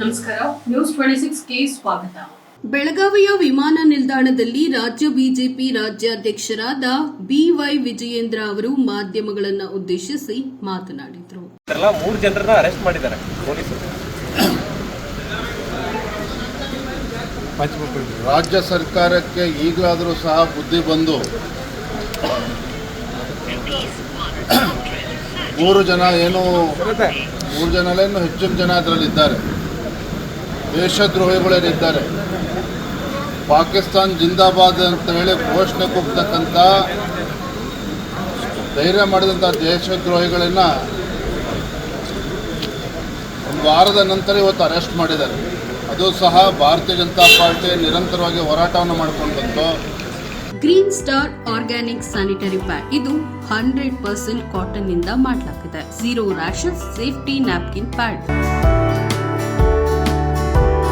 ನಮಸ್ಕಾರ news twenty ಸಿಕ್ಸ್ಗೆ ಸ್ವಾಗತ. ಬೆಳಗಾವಿಯ ವಿಮಾನ ನಿಲ್ದಾಣದಲ್ಲಿ ರಾಜ್ಯ ಬಿಜೆಪಿ ರಾಜ್ಯಾಧ್ಯಕ್ಷರಾದ ಬಿವೈ ವಿಜಯೇಂದ್ರ ಅವರು ಮಾಧ್ಯಮಗಳನ್ನು ಉದ್ದೇಶಿಸಿ ಮಾತನಾಡಿದರು. ಮೂರು ಜನರನ್ನ ಅರೆಸ್ಟ್ ಮಾಡಿದ್ದಾರೆ ಪೊಲೀಸರು. ರಾಜ್ಯ ಸರ್ಕಾರಕ್ಕೆ ಈಗಲಾದರೂ ಸಹ ಬುದ್ಧಿ ಬಂದು ಮೂರು ಜನ ಏನು ಮೂರು ಜನ ಅಲ್ಲ, ಹೆಚ್ಚಿನ ಜನ ಅದರಲ್ಲಿದ್ದಾರೆ. ದೇಶದ್ರೋಹಿಗಳೇನಿದ್ದಾರೆ? ಪಾಕಿಸ್ತಾನ್ ಜಿಂದಾಬಾದ್ ಅಂತ ಹೇಳಿ ಘೋಷಣೆ ಕೂಗ್ತಕ್ಕಂಥ ಧೈರ್ಯ ಮಾಡಿದಂಥ ದೇಶದ್ರೋಹಿಗಳನ್ನ ಒಂದು ವಾರದ ನಂತರ ಇವತ್ತು ಅರೆಸ್ಟ್ ಮಾಡಿದ್ದಾರೆ. ಅದು ಸಹ ಭಾರತೀಯ ಜನತಾ ಪಾರ್ಟಿ ನಿರಂತರವಾಗಿ ಹೋರಾಟವನ್ನು ಮಾಡಿಕೊಂಡು ಬಂತು. Green star organic sanitary pad. ಇದು ಹಂಡ್ರೆಡ್ ಪರ್ಸೆಂಟ್ ಕಾಟನ್ನಿಂದ ಮಾಡಲಾಗಿದೆ. Zero rashes safety napkin pad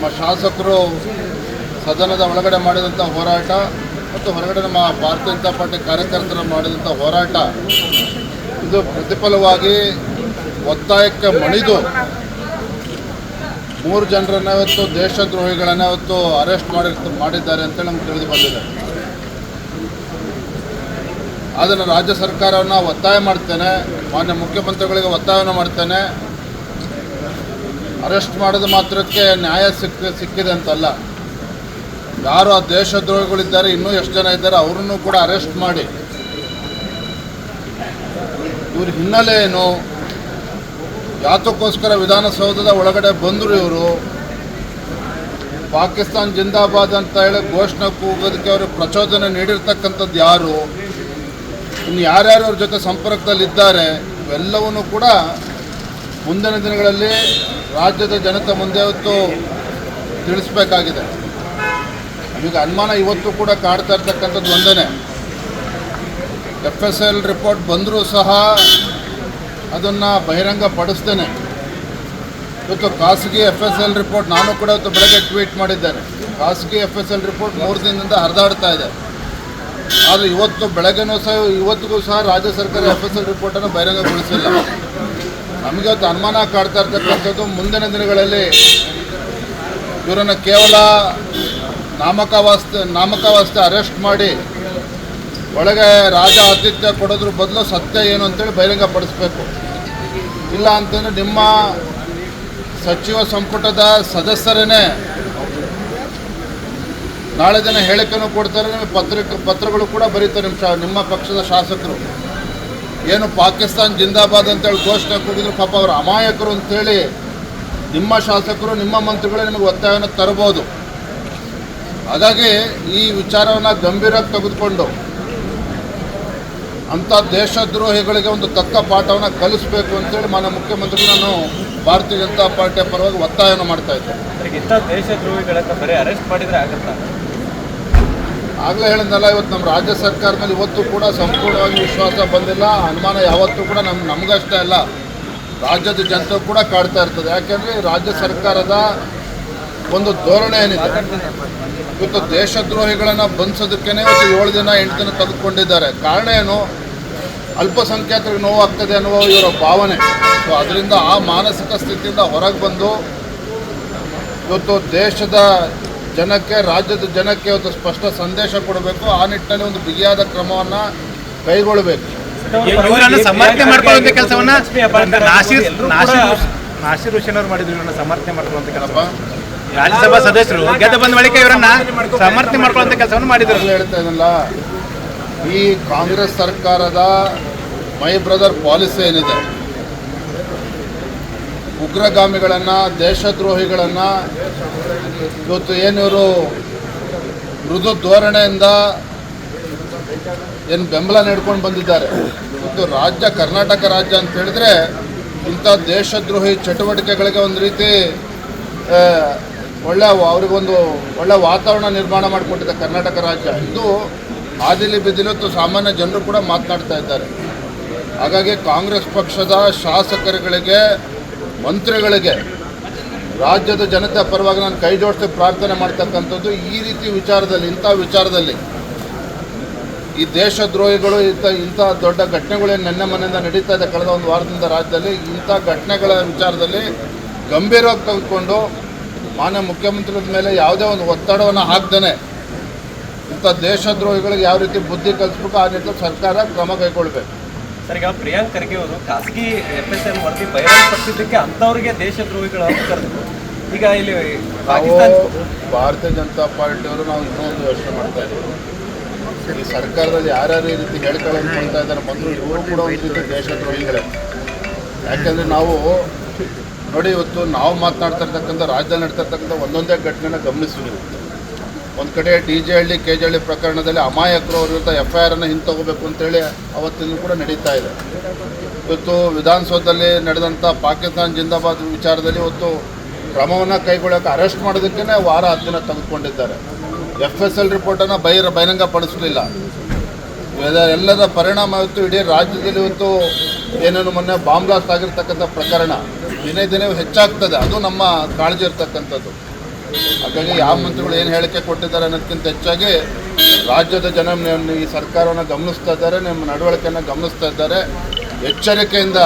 ನಮ್ಮ ಶಾಸಕರು ಸದನದ ಒಳಗಡೆ ಮಾಡಿದಂಥ ಹೋರಾಟ ಮತ್ತು ಹೊರಗಡೆ ನಮ್ಮ ಭಾರತೀಯ ಜನತಾ ಪಾರ್ಟಿ ಕಾರ್ಯಕರ್ತರು ಮಾಡಿದಂಥ ಹೋರಾಟ, ಇದು ಪ್ರತಿಫಲವಾಗಿ ಒತ್ತಾಯಕ್ಕೆ ಮಣಿದು ಮೂರು ಜನರನ್ನ ಇವತ್ತು ದೇಶದ್ರೋಹಿಗಳನ್ನ ಇವತ್ತು ಅರೆಸ್ಟ್ ಮಾಡಿ ಮಾಡಿದ್ದಾರೆ ಅಂತೇಳಿ ನಮ್ಗೆ ತಿಳಿದು ಬಂದಿದೆ. ಅದನ್ನು ರಾಜ್ಯ ಸರ್ಕಾರವನ್ನು ಒತ್ತಾಯ ಮಾಡ್ತೇನೆ, ಮಾನ್ಯ ಮುಖ್ಯಮಂತ್ರಿಗಳಿಗೆ ಒತ್ತಾಯವನ್ನು ಮಾಡ್ತೇನೆ. ಅರೆಸ್ಟ್ ಮಾಡಿದ ಮಾತ್ರಕ್ಕೆ ನ್ಯಾಯ ಸಿಕ್ಕ, ಸಿಕ್ಕಿದೆ ಅಂತಲ್ಲ. ಯಾರು ಆ ದೇಶದ್ರೋಹಿಗಳಿದ್ದಾರೆ, ಇನ್ನೂ ಎಷ್ಟು ಜನ ಇದ್ದಾರೆ, ಅವರನ್ನು ಕೂಡ ಅರೆಸ್ಟ್ ಮಾಡಿ. ಇವ್ರ ಹಿನ್ನೆಲೆ ಏನು? ಯಾತಕ್ಕೋಸ್ಕರ ವಿಧಾನಸೌಧದ ಒಳಗಡೆ ಬಂದರು ಇವರು. ಪಾಕಿಸ್ತಾನ್ ಜಿಂದಾಬಾದ್ ಅಂತ ಹೇಳಿ ಘೋಷಣೆ ಕೂಗೋದಕ್ಕೆ ಅವರು ಪ್ರಚೋದನೆ ನೀಡಿರ್ತಕ್ಕಂಥದ್ದು ಯಾರು? ಇನ್ನು ಯಾರ್ಯಾರು ಅವ್ರ ಜೊತೆ ಸಂಪರ್ಕದಲ್ಲಿದ್ದಾರೆ, ಇವೆಲ್ಲವನ್ನು ಕೂಡ ಮುಂದಿನ ದಿನಗಳಲ್ಲಿ ರಾಜ್ಯದ ಜನತೆ ಮುಂದೆ ಹೊತ್ತು ತಿಳಿಸ್ಬೇಕಾಗಿದೆ. ನಮಗೆ ಅನುಮಾನ ಇವತ್ತು ಕೂಡ ಕಾಡ್ತಾ ಇರ್ತಕ್ಕಂಥದ್ದು ಒಂದೇ ಎಫ್ ಎಸ್ ಎಲ್ ರಿಪೋರ್ಟ್ ಬಂದರೂ ಸಹ ಅದನ್ನು ಬಹಿರಂಗ ಪಡಿಸ್ತೇನೆ ಇವತ್ತು ಖಾಸಗಿ ಎಫ್ ಎಸ್ ಎಲ್ ರಿಪೋರ್ಟ್ ನಾನು ಕೂಡ ಇವತ್ತು ಬೆಳಗ್ಗೆ ಟ್ವೀಟ್ ಮಾಡಿದ್ದೇನೆ. ಖಾಸಗಿ ಎಫ್ ಎಸ್ ಎಲ್ ರಿಪೋರ್ಟ್ ಮೂರು ದಿನದಿಂದ ಹರಿದಾಡ್ತಾ ಇದೆ. ಆದರೆ ಇವತ್ತು ಬೆಳಗ್ಗೆನೂ ಸಹ, ಇವತ್ತಿಗೂ ಸಹ ರಾಜ್ಯ ಸರ್ಕಾರ ಎಫ್ ಎಸ್ ಎಲ್ ರಿಪೋರ್ಟನ್ನು ಬಹಿರಂಗಗೊಳಿಸಿಲ್ಲ. ನಮಗೆ ಅದು ಅನುಮಾನ ಕಾಡ್ತಾ ಇರ್ತಕ್ಕಂಥದ್ದು ಮುಂದಿನ ದಿನಗಳಲ್ಲಿ ಇವರನ್ನು ಕೇವಲ ನಾಮಕಾವಾಸ್ತೆ ನಾಮಕಾವಾಸ್ತೆ ಅರೆಸ್ಟ್ ಮಾಡಿ ಒಳಗೆ ರಾಜ ಆತಿಥ್ಯ ಕೊಡೋದ್ರ ಬದಲು ಸತ್ಯ ಏನು ಅಂತೇಳಿ ಬಹಿರಂಗಪಡಿಸ್ಬೇಕು. ಇಲ್ಲ ಅಂತಂದರೆ ನಿಮ್ಮ ಸಚಿವ ಸಂಪುಟದ ಸದಸ್ಯರೇ ನಾಳೆ ದಿನ ಹೇಳಿಕೆನೂ ಕೊಡ್ತಾರೆ, ನಿಮಗೆ ಪತ್ರಿಕೆ ಪತ್ರಗಳು ಕೂಡ ಬರೀತಾರೆ ನಿಮ್ಮ ನಿಮ್ಮ ಪಕ್ಷದ ಶಾಸಕರು. ಏನು ಪಾಕಿಸ್ತಾನ್ ಜಿಂದಾಬಾದ್ ಅಂತೇಳಿ ಘೋಷಣೆ ಕೂಗಿದ್ರು ಪಾಪ ಅವರು ಅಮಾಯಕರು ಅಂತೇಳಿ ನಿಮ್ಮ ಶಾಸಕರು, ನಿಮ್ಮ ಮಂತ್ರಿಗಳು ನಿಮಗೆ ಒತ್ತಾಯವನ್ನು ತರಬಹುದು. ಹಾಗಾಗಿ ಈ ವಿಚಾರವನ್ನು ಗಂಭೀರವಾಗಿ ತೆಗೆದುಕೊಂಡು ಅಂಥ ದೇಶದ್ರೋಹಿಗಳಿಗೆ ಒಂದು ತಕ್ಕ ಪಾಠವನ್ನು ಕಲಿಸಬೇಕು ಅಂತೇಳಿ ಮಾನ್ಯ ಮುಖ್ಯಮಂತ್ರಿ ನಾನು ಭಾರತೀಯ ಜನತಾ ಪಾರ್ಟಿಯ ಪರವಾಗಿ ಒತ್ತಾಯವನ್ನು ಮಾಡ್ತಾ ಇದ್ದೆ ಇಂಥ ದೇಶದ್ರೋಹಿಗಳನ್ನ ಬರೀ ಅರೆಸ್ಟ್ ಮಾಡಿದ್ರೆ ಆಗುತ್ತಾ? ಆಗಲೇ ಹೇಳಿದ್ನಲ್ಲ, ಇವತ್ತು ನಮ್ಮ ರಾಜ್ಯ ಸರ್ಕಾರದ ಮೇಲೆ ಇವತ್ತು ಕೂಡ ಸಂಪೂರ್ಣವಾಗಿ ವಿಶ್ವಾಸ ಬಂದಿಲ್ಲ. ಅನುಮಾನ ಯಾವತ್ತೂ ಕೂಡ ನಮ್ಮ ನಮಗಷ್ಟೇ ಅಲ್ಲ. ರಾಜ್ಯದ ಜನತೆ ಕೂಡ ಕಾಡ್ತಾ ಇರ್ತದೆ. ಯಾಕೆಂದರೆ ರಾಜ್ಯ ಸರ್ಕಾರದ ಒಂದು ಧೋರಣೆ ಏನಿದೆ? ಇವತ್ತು ದೇಶದ್ರೋಹಿಗಳನ್ನು ಬಂಧಿಸೋದಕ್ಕೇ ಇವತ್ತು ಏಳು ದಿನ, ಎಂಟು ದಿನ ತೆಗೆದುಕೊಂಡಿದ್ದಾರೆ. ಕಾರಣ ಏನು? ಅಲ್ಪಸಂಖ್ಯಾತರಿಗೆ ನೋವಾಗ್ತದೆ ಅನ್ನುವ ಇವರ ಭಾವನೆ. ಸೊ ಅದರಿಂದ ಆ ಮಾನಸಿಕ ಸ್ಥಿತಿಯಿಂದ ಹೊರಗೆ ಬಂದು ಇವತ್ತು ದೇಶದ ಜನಕ್ಕೆ ರಾಜ್ಯದ ಜನಕ್ಕೆ ಒಂದು ಸ್ಪಷ್ಟ ಸಂದೇಶ ಕೊಡಬೇಕು. ಆ ನಿಟ್ಟಿನಲ್ಲಿ ಒಂದು ಬಿಗಿಯಾದ ಕ್ರಮವನ್ನ ಕೈಗೊಳ್ಳಬೇಕು. ಇವರನ್ನ ಸಮರ್ಥನೆ ಮಾಡ್ಕೊಳ್ಳುವಂತ ಕೆಲಸವನ್ನ ನಾಸಿರ್ ಹುಸೇನ್ ಅವ್ರು ಮಾಡಿದ್ರು ಇವರನ್ನ ಸಮರ್ಥನೆ ಮಾಡ್ಕೊಳ್ಳುವಂತ ಕೆಲಸ. ರಾಜ್ಯಸಭಾ ಸದಸ್ಯರು ಗೆದ್ದ ಬಂದ ಬಳಿಕ ಇವರನ್ನ ಸಮರ್ಥನೆ ಮಾಡ್ಕೊಳ್ಳುವಂತ ಕೆಲಸವನ್ನು ಮಾಡಿದ್ರು. ಹೇಳ್ತಾ ಇದ್ದಲ್ಲ ಈ ಕಾಂಗ್ರೆಸ್ ಸರ್ಕಾರದ ಮೈ ಬ್ರದರ್ ಪಾಲಿಸಿ ಏನಿದೆ? ಉಗ್ರಗಾಮಿಗಳನ್ನು, ದೇಶದ್ರೋಹಿಗಳನ್ನು ಇವತ್ತು ಏನಿವರು ಮೃದು ಧೋರಣೆಯಿಂದ ಏನು ಬೆಂಬಲ ನೀಡ್ಕೊಂಡು ಬಂದಿದ್ದಾರೆ. ಇವತ್ತು ರಾಜ್ಯ ಕರ್ನಾಟಕ ರಾಜ್ಯ ಅಂತ ಹೇಳಿದ್ರೆ ಇಂಥ ದೇಶದ್ರೋಹಿ ಚಟುವಟಿಕೆಗಳಿಗೆ ಒಂದು ರೀತಿ ಒಳ್ಳೆ ಅವ್ರಿಗೊಂದು ಒಳ್ಳೆ ವಾತಾವರಣ ನಿರ್ಮಾಣ ಮಾಡಿಕೊಟ್ಟಿದೆ ಕರ್ನಾಟಕ ರಾಜ್ಯ. ಇದು ಆದಿಲಿ ಬಿದ್ದಿಲತ್ತು ಸಾಮಾನ್ಯ ಜನರು ಕೂಡ ಮಾತನಾಡ್ತಾ ಇದ್ದಾರೆ. ಹಾಗಾಗಿ ಕಾಂಗ್ರೆಸ್ ಪಕ್ಷದ ಶಾಸಕರುಗಳಿಗೆ ಮಂತ್ರಿಗಳಿಗೆ ರಾಜ್ಯದ ಜನತೆ ಪರವಾಗಿ ನಾನು ಕೈ ಜೋಡಿಸಿ ಪ್ರಾರ್ಥನೆ ಮಾಡ್ತಕ್ಕಂಥದ್ದು ಈ ರೀತಿ ವಿಚಾರದಲ್ಲಿ, ಇಂಥ ವಿಚಾರದಲ್ಲಿ ಈ ದೇಶದ್ರೋಹಿಗಳು, ಇಂಥ ಇಂಥ ದೊಡ್ಡ ಘಟನೆಗಳೇನು ನನ್ನ ಮನೆಯಿಂದ ನಡೀತಾ ಇದೆ ಕಳೆದ ಒಂದು ವಾರದಿಂದ ರಾಜ್ಯದಲ್ಲಿ, ಇಂಥ ಘಟನೆಗಳ ವಿಚಾರದಲ್ಲಿ ಗಂಭೀರವಾಗಿ ತೆಗೆದುಕೊಂಡು ಮಾನ್ಯ ಮುಖ್ಯಮಂತ್ರಿಗಳ ಮೇಲೆ ಯಾವುದೇ ಒಂದು ಒತ್ತಡವನ್ನು ಹಾಕ್ತಾನೆ ಇಂಥ ದೇಶದ್ರೋಹಿಗಳಿಗೆ ಯಾವ ರೀತಿ ಬುದ್ಧಿ ಕಲಿಸ್ಬೇಕು ಆ ನಿಟ್ಟಿನಲ್ಲಿ ಸರ್ಕಾರ ಕ್ರಮ ಕೈಗೊಳ್ಬೇಕು. ಸರ್, ಈಗ ಪ್ರಿಯಾಂಕ್ ಖರ್ಗೆ ಅವರು ಖಾಸಗಿ ಎಫ್ ಎಸ್ ಎಂ ವರದಿ ಬಹಿರಂಗಪಡಿಸಿದ್ದಕ್ಕೆ ಅಂಥವ್ರಿಗೆ ದೇಶದ್ರೋಹಿಗಳು ಅಂತ ಈಗ ಇಲ್ಲಿ ಪಾಕಿಸ್ತಾನ ಭಾರತೀಯ ಜನತಾ ಪಾರ್ಟಿಯವರು ನಾವು ಇನ್ನೊಂದು ಯೋಚನೆ ಮಾಡ್ತಾ ಇದ್ದೀವಿ. ಈ ಸರ್ಕಾರದಲ್ಲಿ ಯಾರ್ಯಾರು ಈ ರೀತಿ ಹೇಳಿಕೆಗಳನ್ನು ಕೊಡ್ತಾ ಇದ್ದಾರೆ, ಬಂದರು ಇವರು ಕೂಡ ಒಂದು ರೀತಿ ದೇಶದ್ರೋಹಿಗಳೇ ಯಾಕೆಂದರೆ ನಾವು ನೋಡಿ ಇವತ್ತು ನಾವು ಮಾತನಾಡ್ತಾ ಇರ್ತಕ್ಕಂಥ ರಾಜ್ಯದಲ್ಲಿ ನಡ್ತಾ ಇರ್ತಕ್ಕಂಥ ಒಂದೊಂದೇ ಘಟನೆನ ಗಮನಿಸ್ತೀವಿ. ಒಂದು ಕಡೆ D J Halli, K J Halli ಪ್ರಕರಣದಲ್ಲಿ ಅಮಾಯಕರು ಅವ್ರ ವಿರುದ್ಧ ಎಫ್ ಐ ಆರನ್ನು ಹಿಂತಗೋಬೇಕು ಅಂತೇಳಿ ಅವತ್ತಿನ ಕೂಡ ನಡೀತಾ ಇದೆ. ಇವತ್ತು ವಿಧಾನಸೌಧದಲ್ಲಿ ನಡೆದಂಥ ಪಾಕಿಸ್ತಾನ ಜಿಂದಾಬಾದ್ ವಿಚಾರದಲ್ಲಿ ಇವತ್ತು ಕ್ರಮವನ್ನು ಕೈಗೊಳ್ಳೋಕೆ ಅರೆಸ್ಟ್ ಮಾಡೋದಕ್ಕೇ ವಾರ ಹತ್ತು ದಿನ ತೆಗೆದುಕೊಂಡಿದ್ದಾರೆ. ಎಫ್ ಎಸ್ ಎಲ್ ರಿಪೋರ್ಟನ್ನು ಬಹಿರ ಬಹಿರಂಗ ಪಡಿಸಲಿಲ್ಲ ಎಲ್ಲದ ಪರಿಣಾಮ ಇವತ್ತು ಇಡೀ ರಾಜ್ಯದಲ್ಲಿ ಇವತ್ತು ಏನೇನು ಮೊನ್ನೆ ಬಾಂಬ್ ಬ್ಲಾಸ್ಟ್ ಆಗಿರ್ತಕ್ಕಂಥ ಪ್ರಕರಣ. ದಿನೇ ದಿನೇ ಹೆಚ್ಚಾಗ್ತದೆ. ಅದು ನಮ್ಮ ಕಾಳಜಿ ಇರ್ತಕ್ಕಂಥದ್ದು. ಹಾಗಾಗಿ ಯಾವ ಮಂತ್ರಿಗಳು ಏನು ಹೇಳಿಕೆ ಕೊಟ್ಟಿದ್ದಾರೆ ಅನ್ನೋದಕ್ಕಿಂತ ಹೆಚ್ಚಾಗಿ ರಾಜ್ಯದ ಜನ ಈ ಸರ್ಕಾರವನ್ನು ಗಮನಿಸ್ತಾ ಇದ್ದಾರೆ ನಿಮ್ಮ ನಡವಳಿಕೆಯನ್ನು ಗಮನಿಸ್ತಾ ಇದ್ದಾರೆ. ಎಚ್ಚರಿಕೆಯಿಂದ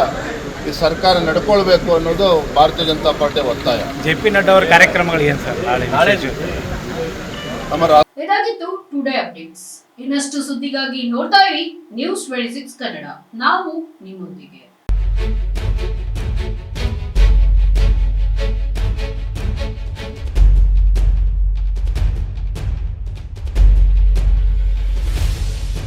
ಈ ಸರ್ಕಾರ ನಡ್ಕೊಳ್ಬೇಕು ಅನ್ನೋದು ಭಾರತೀಯ ಜನತಾ ಪಾರ್ಟಿ ಒತ್ತಾಯ. ಜೆ ಪಿ ನಡ್ಡಾ ಅವರ ಕಾರ್ಯಕ್ರಮಗಳು ಏನು ಸರ್? ಇದಾಗಿತ್ತು ಟುಡೇ ಅಪ್ಡೇಟ್ಸ್ ಇನ್ನಷ್ಟು ಸುದ್ದಿಗಾಗಿ ನೋಡ್ತಾ ಇರಿ ನ್ಯೂಸ್ ಟ್ವೆಂಟಿ ಸಿಕ್ಸ್ ಕನ್ನಡ ನಾವು ನಿಮ್ಮೊಂದಿಗೆ.